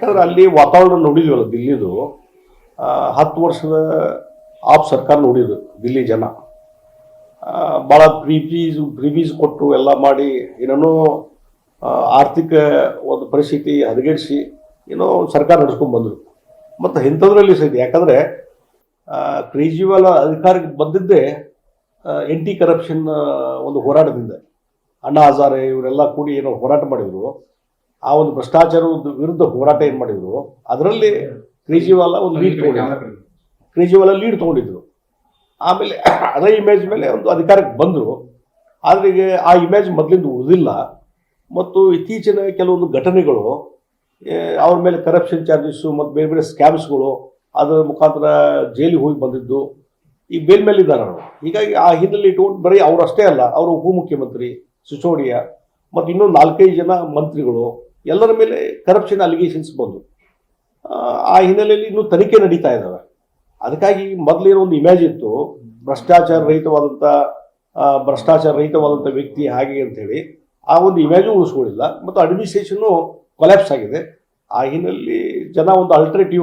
ಯಾಕಂದ್ರೆ ಅಲ್ಲಿ ವಾತಾವರಣ ನೋಡಿದ್ವಲ್ಲ ದಿಲ್ಲಿದು ಹತ್ತು ವರ್ಷದ ಆಪ್ ಸರ್ಕಾರ ನೋಡಿದ್ರು ದಿಲ್ಲಿ ಜನ. ಭಾಳ ಪ್ರೀಫೀಸ್ ಪ್ರೀಫೀಸ್ ಕೊಟ್ಟು ಎಲ್ಲ ಮಾಡಿ ಏನೇನೋ ಆರ್ಥಿಕ ಒಂದು ಪರಿಸ್ಥಿತಿ ಹದಗೆಡಿಸಿ ಏನೋ ಸರ್ಕಾರ ನಡ್ಸ್ಕೊಂಡು ಬಂದರು. ಮತ್ತು ಇಂಥದ್ರಲ್ಲಿ ಸಹಿತ ಯಾಕಂದರೆ ಕೇಜ್ರಿವಾಲ್ ಅಧಿಕಾರಕ್ಕೆ ಬಂದಿದ್ದೇ ಎಂಟಿ ಕರಪ್ಷನ್ ಒಂದು ಹೋರಾಟದಿಂದ. ಅಣ್ಣ ಹಜಾರೆ ಇವರೆಲ್ಲ ಕೂಡಿ ಏನೋ ಹೋರಾಟ ಮಾಡಿದರು. ಆ ಒಂದು ಭ್ರಷ್ಟಾಚಾರದ ವಿರುದ್ಧ ಹೋರಾಟ ಏನು ಮಾಡಿದ್ರು? ಅದರಲ್ಲಿ ಕೇಜ್ರಿವಾಲ್ ಒಂದು ಲೀಡ್ ತಗೊಂಡಿದ್ರು. ಕೇಜ್ರಿವಾಲ್ ಲೀಡ್ ತಗೊಂಡಿದ್ರು. ಆಮೇಲೆ ಅದೇ ಇಮೇಜ್ ಮೇಲೆ ಒಂದು ಅಧಿಕಾರಕ್ಕೆ ಬಂದರು. ಆದರೆ ಈಗ ಆ ಇಮೇಜ್ ಮೊದಲಿಂದ ಉಳಿದಿಲ್ಲ. ಮತ್ತು ಇತ್ತೀಚಿನ ಕೆಲವೊಂದು ಘಟನೆಗಳು ಅವ್ರ ಮೇಲೆ ಕರಪ್ಷನ್ ಚಾರ್ಜಸ್ಸು ಮತ್ತು ಬೇರೆ ಬೇರೆ ಸ್ಕ್ಯಾಮ್ಸ್ಗಳು ಅದರ ಮುಖಾಂತರ ಜೈಲಿಗೆ ಹೋಗಿ ಬಂದಿದ್ದು ಈ ಬೇಲ್ ಮೇಲೆ ಇದ್ದಾರೆ ಅವರು. ಹೀಗಾಗಿ ಆ ಹಿನ್ನೆಲೆ ಇಟ್ಕೊಂಡು ಬರೀ ಅವರಷ್ಟೇ ಅಷ್ಟೇ ಅಲ್ಲ ಅವರು ಉಪಮುಖ್ಯಮಂತ್ರಿ ಸಿಸೋಡಿಯಾ ಮತ್ತು ಇನ್ನೂ ನಾಲ್ಕೈದು ಜನ ಮಂತ್ರಿಗಳು ಎಲ್ಲರ ಮೇಲೆ ಕರಪ್ಷನ್ ಅಲಿಗೇಷನ್ಸ್ ಬಂದು ಆ, ಹಿನ್ನೆಲೆಯಲ್ಲಿ ಇನ್ನೂ ತನಿಖೆ ನಡೀತಾ ಇದ್ದಾವೆ. ಅದಕ್ಕಾಗಿ ಮೊದಲೇನೋ ಒಂದು ಇಮೇಜ್ ಇತ್ತು ಭ್ರಷ್ಟಾಚಾರ ರಹಿತವಾದಂಥ ಭ್ರಷ್ಟಾಚಾರ ರಹಿತವಾದಂಥ ವ್ಯಕ್ತಿ ಹಾಗೆ ಅಂತೇಳಿ ಆ ಒಂದು ಇಮೇಜು ಉಳಿಸ್ಕೊಳ್ಳಿಲ್ಲ ಮತ್ತು ಅಡ್ಮಿನಿಸ್ಟ್ರೇಷನ್ನು ಕೊಲ್ಯಾಪ್ಸ್ ಆಗಿದೆ. ಆ ಹಿನ್ನೆಲೆಯಲ್ಲಿ ಜನ ಒಂದು ಅಲ್ಟರ್ನೇಟಿವ್